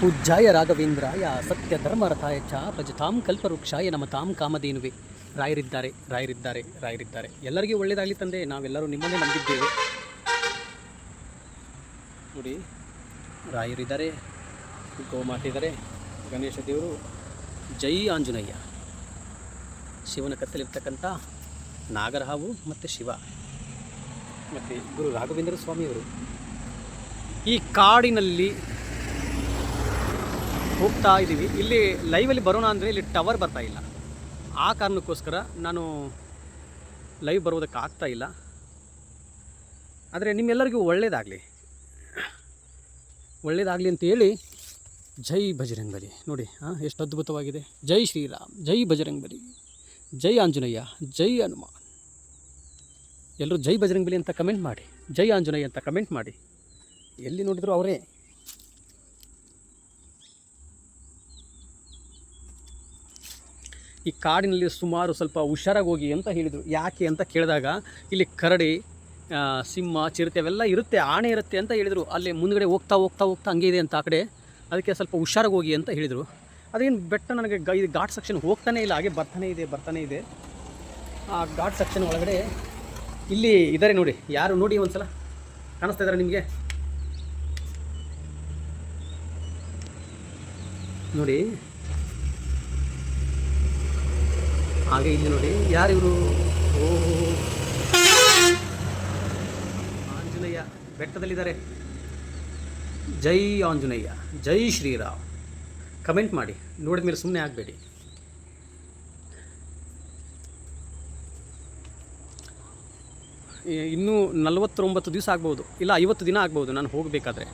ಪೂಜ್ಯಾಯ ರಾಘವೇಂದ್ರಾಯ ಸತ್ಯ ಧರ್ಮರಥಾಯ ಚ ಪ್ರಜತಾಂ ಕಲ್ಪವೃಕ್ಷಾಯ ತಾಂ ಕಾಮಧೇನುವೆ. ರಾಯರಿದ್ದಾರೆ ರಾಯರಿದ್ದಾರೆ ರಾಯರಿದ್ದಾರೆ. ಎಲ್ಲರಿಗೂ ಒಳ್ಳೆಯದಾಗಲಿ ತಂದೆ, ನಾವೆಲ್ಲರೂ ನಿಮ್ಮನ್ನೇ ನಂಬಿದ್ದೇವೆ. ನೋಡಿ, ರಾಯರಿದ್ದಾರೆ ಗೋಮಾತಿದ್ದಾರೆ ಗಣೇಶ ದೇವರು, ಜೈ ಆಂಜನೇಯ. ಶಿವನ ಕತ್ತಲಿರ್ತಕ್ಕಂಥ ನಾಗರಹಾವು ಮತ್ತು ಶಿವ. ಮತ್ತು ಗುರು ರಾಘವೇಂದ್ರ ಸ್ವಾಮಿಯವರು. ಈ ಕಾಡಿನಲ್ಲಿ ಹೋಗ್ತಾ ಇದ್ದೀವಿ. ಇಲ್ಲಿ ಲೈವಲ್ಲಿ ಬರೋಣ ಅಂದರೆ ಇಲ್ಲಿ ಟವರ್ ಬರ್ತಾ ಇಲ್ಲ. ಆ ಕಾರಣಕ್ಕೋಸ್ಕರ ನಾನು ಲೈವ್ ಬರೋದಕ್ಕೆ ಆಗ್ತಾ ಇಲ್ಲ. ಆದರೆ ನಿಮ್ಮೆಲ್ಲರಿಗೂ ಒಳ್ಳೆಯದಾಗಲಿ ಒಳ್ಳೆಯದಾಗಲಿ ಅಂತ ಹೇಳಿ ಜೈ ಬಜರಂಗಬಲಿ. ನೋಡಿ ಹಾಂ ಎಷ್ಟು ಅದ್ಭುತವಾಗಿದೆ. ಜೈ ಶ್ರೀರಾಮ್, ಜೈ ಬಜರಂಗಬಲಿ, ಜೈ ಆಂಜನೇಯ, ಜೈ ಹನುಮಾನ್. ಎಲ್ಲರೂ ಜೈ ಬಜರಂಗಬಲಿ ಅಂತ ಕಮೆಂಟ್ ಮಾಡಿ. ಜೈ ಆಂಜನೇಯ ಅಂತ ಕಮೆಂಟ್ ಮಾಡಿ. ಎಲ್ಲಿ ನೋಡಿದ್ರು ಅವರೇ. ಈ ಕಾಡಿನಲ್ಲಿ ಸುಮಾರು ಸ್ವಲ್ಪ ಹುಷಾರಾಗಿ ಹೋಗಿ ಅಂತ ಹೇಳಿದರು. ಯಾಕೆ ಅಂತ ಕೇಳಿದಾಗ, ಇಲ್ಲಿ ಕರಡಿ ಸಿಂಹ, ಚಿರತೆ ಅವೆಲ್ಲ ಇರುತ್ತೆ ಆಣೆ ಇರುತ್ತೆ ಅಂತ ಹೇಳಿದರು. ಅಲ್ಲಿ ಮುಂದಗಡೆ ಹೋಗ್ತಾ ಹೋಗ್ತಾ ಹೋಗ್ತಾ ಹಂಗೆ ಇದೆ ಅಂತ ಆ ಕಡೆ. ಅದಕ್ಕೆ ಸ್ವಲ್ಪ ಹುಷಾರಾಗಿ ಹೋಗಿ ಅಂತ ಹೇಳಿದರು. ಅದೇನು ಬೆಟ್ಟ ನನಗೆ ಗ, ಇದು ಘಾಟ್ ಸೆಕ್ಷನ್ ಹೋಗ್ತಾನೆ ಇಲ್ಲ, ಹಾಗೆ ಬರ್ತಾನೆ ಇದೆ ಬರ್ತಾನೆ ಇದೆ. ಆ ಘಾಟ್ ಸೆಕ್ಷನ್ ಒಳಗಡೆ ಇಲ್ಲಿ ಇದ್ದಾರೆ ನೋಡಿ, ಯಾರು ನೋಡಿ ಒಂದ್ಸಲ? ಕಾಣಿಸ್ತಾ ಇದ್ದಾರೆ ನಿಮಗೆ? ನೋಡಿ ಹಾಗೆ ಇಲ್ಲಿ ನೋಡಿ. ಯಾರು ಇವರು? ಆಂಜನೇಯ ಬೆಟ್ಟದಲ್ಲಿದ್ದಾರೆ. ಜೈ ಆಂಜನೇಯ, ಜೈ ಶ್ರೀರಾಮ್. ಕಮೆಂಟ್ ಮಾಡಿ. ನೋಡಿದ ಮೇಲೆ ಸುಮ್ಮನೆ ಆಗಬೇಡಿ. ಇನ್ನೂ ನಲವತ್ತೊಂಬತ್ತು ದಿವಸ ಆಗ್ಬೋದು. ಇಲ್ಲ, ಐವತ್ತು ದಿನ ಆಗ್ಬೋದು ನಾನು ಹೋಗಬೇಕಾದ್ರೆ.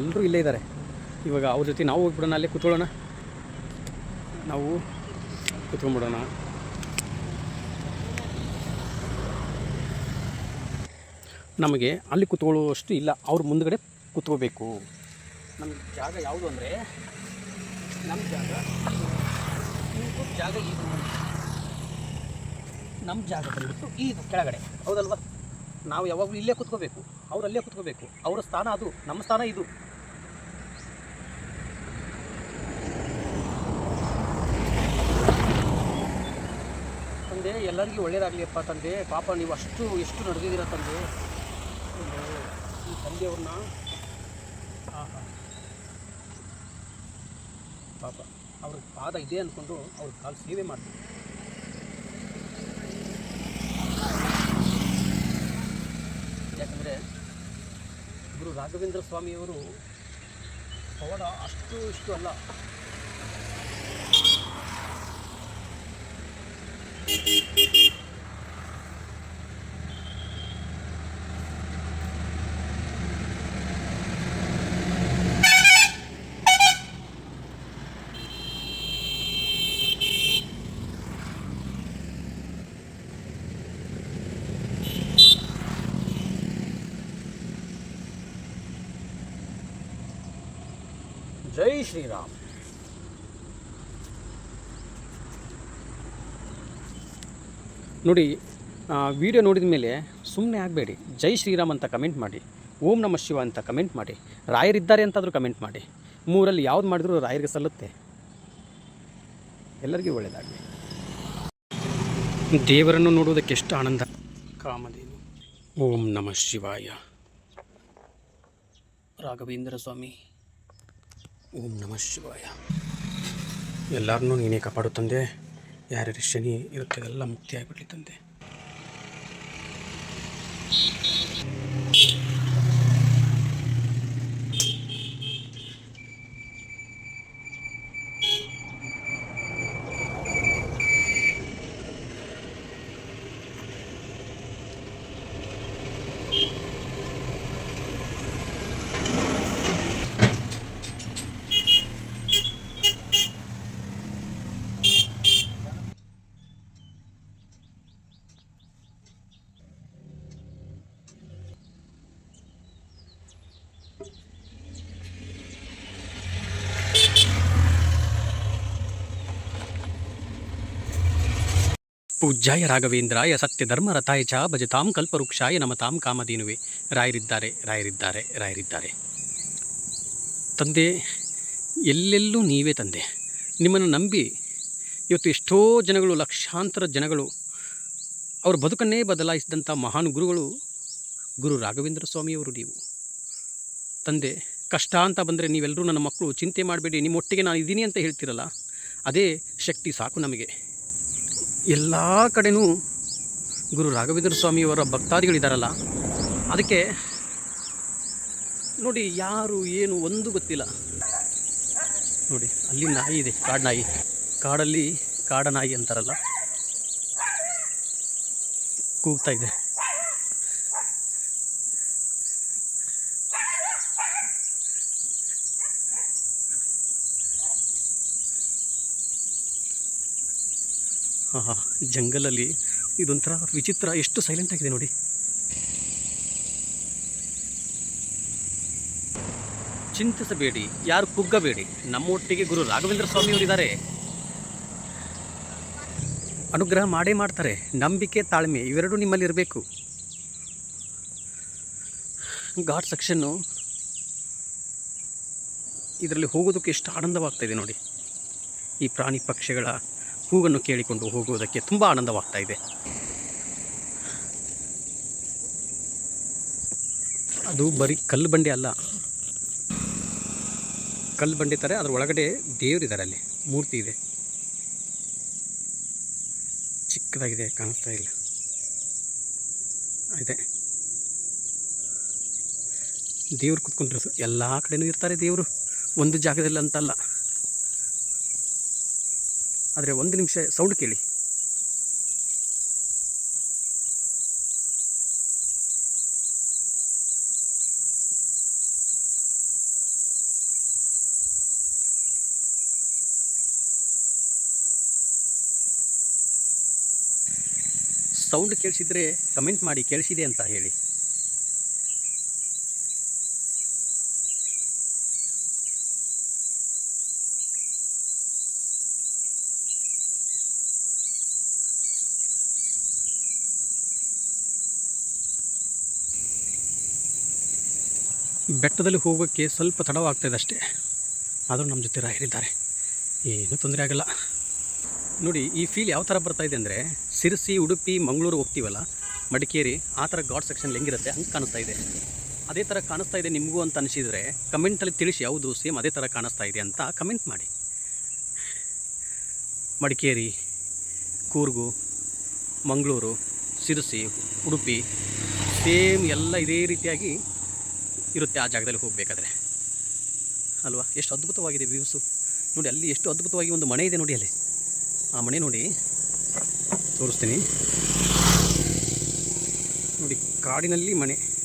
ಎಲ್ಲರೂ ಇಲ್ಲೇ ಇದ್ದಾರೆ. ಇವಾಗ ಅವ್ರ ಜೊತೆ ನಾವು ಹೋಗ್ಬಿಡೋಣ, ಅಲ್ಲೇ ಕೂತ್ಕೊಳ್ಳೋಣ. ನಾವು ಕೂತ್ಕೊಂಡ್ಬಿಡೋಣ. ನಮಗೆ ಅಲ್ಲಿ ಕೂತ್ಕೊಳ್ಳುವಷ್ಟು ಇಲ್ಲ, ಅವ್ರ ಮುಂದಗಡೆ ಕೂತ್ಕೋಬೇಕು. ನಮ್ಮ ಜಾಗ ಯಾವುದು ಅಂದರೆ ನಮ್ಮ ಜಾಗ ಜಾಗ ಇದು ನಮ್ಮ ಜಾಗ ಬಂದ್ಬಿಟ್ಟು ಇದು ಕೆಳಗಡೆ. ಹೌದಲ್ವಾ? ನಾವು ಯಾವಾಗಲೂ ಇಲ್ಲೇ ಕೂತ್ಕೋಬೇಕು. ಅವ್ರು ಅಲ್ಲೇ ಕೂತ್ಕೋಬೇಕು. ಅವರ ಸ್ಥಾನ ಅದು, ನಮ್ಮ ಸ್ಥಾನ ಇದು. ತಂದೆ, ಎಲ್ಲರಿಗೂ ಒಳ್ಳೇದಾಗಲಿಪ್ಪ ತಂದೆ. ಪಾಪ ನೀವು ಅಷ್ಟು, ಎಷ್ಟು ನಡೆದಿದ್ದೀರ ತಂದೆ? ಈ ತಂದೆಯವ್ರನ್ನ. ಆಹಾ. ಪಾಪ, ಅವ್ರ ಪಾದ ಇದೆ ಅಂದ್ಕೊಂಡು ಅವ್ರ ಕಾಲು ಸೇವೆ ಮಾಡ್ತೀವಿ ಯಾಕಂದರೆ ಗುರು ರಾಘವೇಂದ್ರ ಸ್ವಾಮಿಯವರು ಪವಾಡ ಅಷ್ಟು ಇಷ್ಟು ಅಲ್ಲ. ಜೈ ಶ್ರೀರಾಮ್ ನೋಡಿ ವಿಡಿಯೋ ನೋಡಿದ ಮೇಲೆ ಸುಮ್ಮನೆ ಆಗಬೇಡಿ. ಜೈ ಶ್ರೀರಾಮ್ ಅಂತ ಕಮೆಂಟ್ ಮಾಡಿ. ಓಂ ನಮಃ ಶಿವ ಅಂತ ಕಮೆಂಟ್ ಮಾಡಿ. ರಾಯರಿದ್ದಾರೆ ಅಂತಾದರೂ ಕಮೆಂಟ್ ಮಾಡಿ. ಮೂರಲ್ಲಿ ಯಾವ್ದು ಮಾಡಿದ್ರೂ ರಾಯರಿಗೆ ಸಲ್ಲುತ್ತೆ. ಎಲ್ಲರಿಗೂ ಒಳ್ಳೆಯದಾಗಲಿ ದೇವರನ್ನು ನೋಡುವುದಕ್ಕೆ ಎಷ್ಟು ಆನಂದ. ಕಾಮಧೇನು. ಓಂ ನಮಃ ಶಿವಾಯ. ರಾಘವೇಂದ್ರ ಸ್ವಾಮಿ. ಓಂ ನಮಃ ಶಿವಾಯ. ಎಲ್ಲರನ್ನೂ ನೀನೇ ಕಾಪಾಡು ತಂದೆ. ಯಾರ್ಯಾರು ಶನಿ ಇರುತ್ತೆ ಎಲ್ಲ ಮುಕ್ತಿ ಆಗಿಬಿಡ್ಲಿ ತಂದೆ. ಪೂಜ್ಯಾಯ ರಾಘವೇಂದ್ರಾಯ ಸತ್ಯಧರ್ಮ ರಥಾಯ ಚ ಭಜತಾಂ ಕಲ್ಪವೃಕ್ಷಾಯ ನಮತಾಂ ಕಾಮಧೇನುವೆ. ರಾಯರಿದ್ದಾರೆ ರಾಯರಿದ್ದಾರೆ ರಾಯರಿದ್ದಾರೆ. ತಂದೆ, ಎಲ್ಲೆಲ್ಲೂ ನೀವೇ ತಂದೆ. ನಿಮ್ಮನ್ನು ನಂಬಿ ಇವತ್ತು ಎಷ್ಟೋ ಜನಗಳು, ಲಕ್ಷಾಂತರ ಜನಗಳು, ಅವ್ರ ಬದುಕನ್ನೇ ಬದಲಾಯಿಸಿದಂಥ ಮಹಾನ್ ಗುರುಗಳು ಗುರು ರಾಘವೇಂದ್ರ ಸ್ವಾಮಿಯವರು ನೀವು. ತಂದೆ, ಕಷ್ಟ ಅಂತ ಬಂದರೆ ನೀವೆಲ್ಲರೂ ನನ್ನ ಮಕ್ಕಳು ಚಿಂತೆ ಮಾಡಬೇಡಿ, ನಿಮ್ಮೊಟ್ಟಿಗೆ ನಾನು ಇದ್ದೀನಿ ಅಂತ ಹೇಳ್ತೀರಲ್ಲ, ಅದೇ ಶಕ್ತಿ ಸಾಕು ನಮಗೆ. ಎಲ್ಲ ಕಡೆಯೂ ಗುರು ರಾಘವೇಂದ್ರ ಸ್ವಾಮಿಯವರ ಭಕ್ತಾದಿಗಳಿದ್ದಾರಲ್ಲ ಅದಕ್ಕೆ ನೋಡಿ ಯಾರು ಏನು ಒಂದು ಗೊತ್ತಿಲ್ಲ. ನೋಡಿ ಅಲ್ಲಿ ನಾಯಿ ಇದೆ ಕಾಡು ನಾಯಿ ಕಾಡಲ್ಲಿ ಕಾಡನಾಯಿ ಅಂತಾರಲ್ಲ, ಕೂಗ್ತಾ ಇದೆ. ಜಂಗಲಲ್ಲಿ ಇದೊಂಥರ ವಿಚಿತ್ರ, ಎಷ್ಟು ಸೈಲೆಂಟ್ ಆಗಿದೆ ನೋಡಿ. ಚಿಂತಿಸಬೇಡಿ, ಯಾರು ಕುಗ್ಗಬೇಡಿ. ನಮ್ಮೊಟ್ಟಿಗೆ ಗುರು ರಾಘವೇಂದ್ರ ಸ್ವಾಮಿಯವರಿದ್ದಾರೆ. ಅನುಗ್ರಹ ಮಾಡೇ ಮಾಡ್ತಾರೆ, ನಂಬಿಕೆ ತಾಳ್ಮೆ ಇವೆರಡೂ ನಿಮ್ಮಲ್ಲಿ ಇರಬೇಕು. ಘಾಟ್ ಸೆಕ್ಷನ್ನು ಇದರಲ್ಲಿ ಹೋಗೋದಕ್ಕೆ ಎಷ್ಟು ಆನಂದವಾಗ್ತಾ ಇದೆ ನೋಡಿ. ಈ ಪ್ರಾಣಿ ಪಕ್ಷಿಗಳ ಹೂವನ್ನು ಕೇಳಿಕೊಂಡು ಹೋಗುವುದಕ್ಕೆ ತುಂಬ ಆನಂದವಾಗ್ತಾ ಇದೆ. ಅದು ಬರೀ ಕಲ್ಲು ಬಂಡೆ ಅಲ್ಲ. ಕಲ್ಲು ಬಂಡೆ ಥರ ಅದರ ಒಳಗಡೆ ದೇವರಿದ್ದಾರೆ ಅಲ್ಲಿ. ಮೂರ್ತಿ ಇದೆ. ಚಿಕ್ಕದಾಗಿದೆ, ಕಾಣಿಸ್ತಾ ಇಲ್ಲ. ಇದೆ. ದೇವ್ರು ಕೂತ್ಕೊಂಡಿರೋದು ಎಲ್ಲ ಕಡೆಯೂ ಇರ್ತಾರೆ ದೇವರು. ಒಂದು ಜಾಗದಲ್ಲಿ ಅಂತಲ್ಲ. ಆದರೆ ಒಂದು ನಿಮಿಷ ಸೌಂಡ್ ಕೇಳಿ. ಸೌಂಡ್ ಕೇಳಿಸಿದರೆ ಕಮೆಂಟ್ ಮಾಡಿ ಕೇಳಿಸಿದೆ ಅಂತ ಹೇಳಿ. ಬೆಟ್ಟದಲ್ಲಿ ಹೋಗೋಕ್ಕೆ ಸ್ವಲ್ಪ ತಡವಾಗ್ತಾಯಿದೆ ಅಷ್ಟೇ. ಆದರೂ ನಮ್ಮ ಜೊತೆ ರಾಯರಿದ್ದಾರೆ. ಏನೂ ತೊಂದರೆ ಆಗಲ್ಲ. ನೋಡಿ, ಈ ಫೀಲ್ ಯಾವ ಥರ ಬರ್ತಾ ಇದೆ ಅಂದರೆ, ಸಿರಸಿ, ಉಡುಪಿ, ಮಂಗಳೂರು ಹೋಗ್ತೀವಲ್ಲ, ಮಡಿಕೇರಿ, ಆ ಥರ ಗಾಡ್ ಸೆಕ್ಷನ್ ಹೆಂಗಿರುತ್ತೆ ಹಂಗೆ ಕಾಣಿಸ್ತಾ ಇದೆ. ಅದೇ ಥರ ಕಾಣಿಸ್ತಾ ಇದೆ ನಿಮಗೂ ಅಂತ ಅನಿಸಿದರೆ ಕಮೆಂಟಲ್ಲಿ ತಿಳಿಸಿ ಯಾವುದು ಸೇಮ್ ಅದೇ ಥರ ಕಾಣಿಸ್ತಾ ಇದೆ ಅಂತ ಕಮೆಂಟ್ ಮಾಡಿ. ಮಡಿಕೇರಿ, ಕೂರ್ಗು, ಮಂಗಳೂರು, ಸಿರಸಿ, ಉಡುಪಿ ಸೇಮ್ ಎಲ್ಲ ಇದೇ ರೀತಿಯಾಗಿ ಇರುತ್ತೆ ಆ ಜಾಗದಲ್ಲಿ ಹೋಗಬೇಕಾದ್ರೆ. ಅಲ್ವಾ? ಎಷ್ಟು ಅದ್ಭುತವಾಗಿದೆ ವ್ಯೂಸು ನೋಡಿ, ಅಲ್ಲಿ ಎಷ್ಟು ಅದ್ಭುತವಾಗಿ ಒಂದು ಮನೆ ಇದೆ ನೋಡಿ ಅಲ್ಲಿ. ಆ ಮನೆ ನೋಡಿ. ತೋರಿಸ್ತೀನಿ. ನೋಡಿ, ಕಾಡಿನಲ್ಲಿ ಮನೆ.